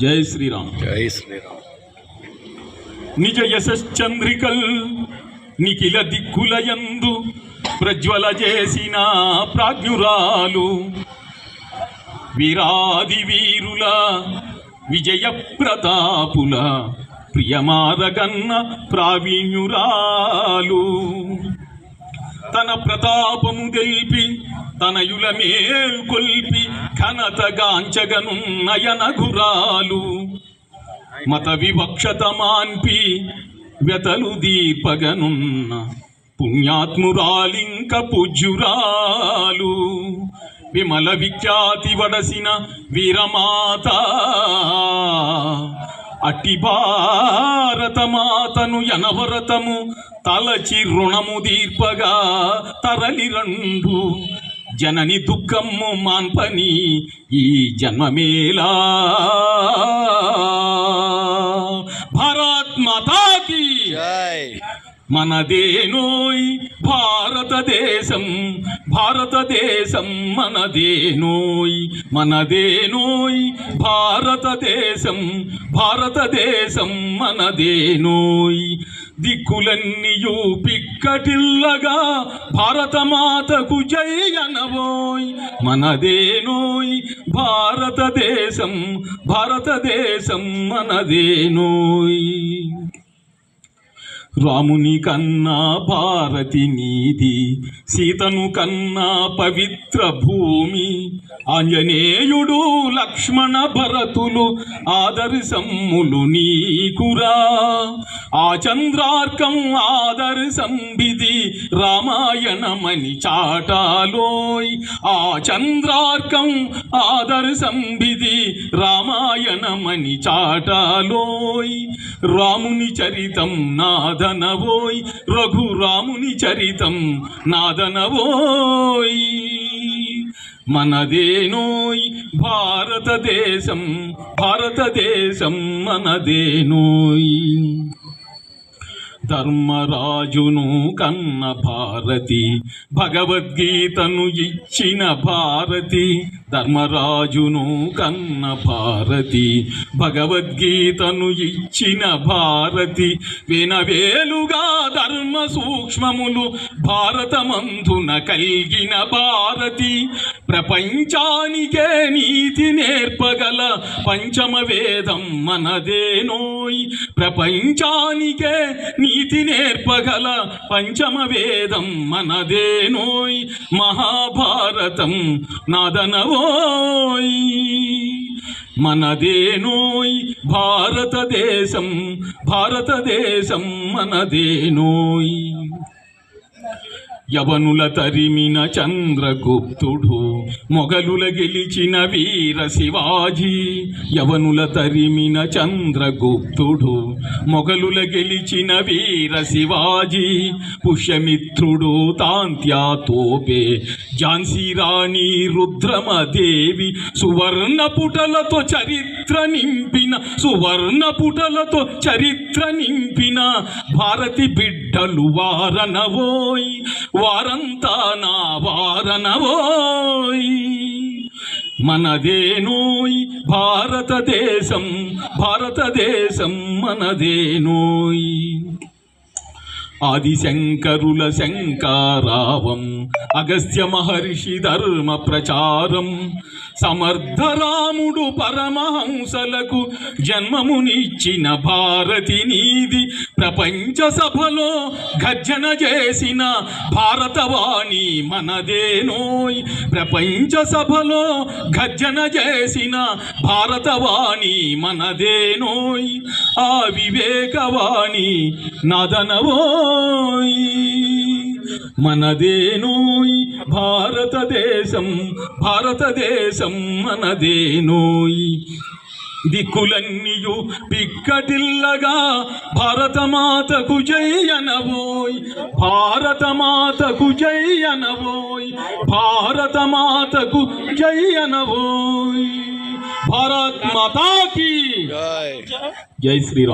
జై శ్రీరామ్. జై శ్రీరామ్. నిజ యశశ్చంద్రికల్ నిఖిల దిక్కులయందు ప్రజ్వల చేసిన ప్రాజ్ఞురాలు వీరాది వీరుల విజయ ప్రతాపుల ప్రియమారగన్న ప్రావీణ్యురాలు. తన ప్రతాపము గెల్పి తనయుల మేల్కొల్పి ఘనతగాంచగనున్నయనగురాలు మత వివక్షత మాన్పి వ్యతలు దీపగనున్న పుణ్యాత్మురాలింక పూజ్యురాలు విమల విఖ్యాతి వడసిన వీరమాత. అట్టి భారతమాతను యనవరతము తలచి రుణము దీర్పగా తరలి రండు జనని దుఃఖము మాన్పని ఈ జన్మమేలా. భారత్ మాతాకి మనదేనోయ్ భారతదేశం భారతదేశం మనదేనోయ్ మనదేనోయ్ భారతదేశం భారతదేశం మనదేనోయ్. దిక్కులన్నీయు పిక్కటిల్లగా భారతమాతకు జై అనబోయ్ మనదేనోయ్ భారతదేశం భారతదేశం మనదేనోయ్. రాముని కన్నా భారతి నీది సీతను కన్నా పవిత్ర భూమి. ఆంజనేయుడు లక్ష్మణ భరతులు ఆదర్శమ్ములు నీకురా. ఆ చంద్రార్కం ఆదర్శంవిధి రామాయణమని చాటాలోయ్. ఆ చంద్రార్కం ఆదర్శంబిది రామాయణమని చాటాలోయ్. రాముని చరితం నాదనవోయ్ రఘురాముని చరితం నాదనవోయ్. మనదేనోయ్ భారతదేశం భారతదేశం మనదేనోయ్. ధర్మరాజును కన్న భారతి. భగవద్గీతను ఇచ్చిన భారతి. ధర్మరాజును కన్న భారతి. భగవద్గీతను ఇచ్చిన భారతి. వినవేలుగా ధర్మ సూక్ష్మములు భారతమందున కలిగిన భారతి. ప్రపంచానికే నీతి నేర్పగల పంచమ వేదం మనదేనోయ్ ప్రపంచానికే నీతి నేర్పగల పంచమ వేదం మనదేనోయ్ మహాభారతం నాదనవోయ్ మనదేనోయ్ భారతదేశం భారతదేశం మనదేనోయ్ యవనుల తరిమిన చంద్రగుప్తుడు మొగలుల గెలిచిన వీర శివాజీ యవనుల తరిమిన చంద్రగుప్తుడు. మొగలుల గెలిచిన వీర శివాజీ పుష్యమిత్రుడు తాంత్యా తోపే ఝాన్సీ రాణి రుద్రమదేవి సువర్ణ పుటలతో చరిత్ర నింపిన సువర్ణ పుటలతో చరిత్ర నింపిన. భారతి బిడ్డలు వారనవోయ్ వారంతా నా వారనవోయ్. మనదేనోయ్ భారతదేశం భారతదేశం మనదేనోయ్. ఆదిశంకరుల శంకారావం అగస్త్య మహర్షి ధర్మ ప్రచారం. సమర్థరాముడు పరమహంసలకు జన్మమునిచ్చిన భారతి నీది. ప్రపంచ సభలో గర్జన చేసిన భారతవాణి మనదేనోయ్. ప్రపంచ సభలో గర్జన చేసిన భారతవాణి మనదేనోయ్. ఆ వివేకవాణి నాదనవోయ్. మనదేనోయ్ భారతదేశం భారతదేశం మనదేనోయ్. దిక్కులన్నీయు పిక్కటిల్లగా భారతమాతకు జయనవోయ్. భారతమాతకు జయనవోయ్. అనవోయ్ భారతమాతకు జై అనవోయ్ భారత్ మాతాకి జై జై శ్రీరామ్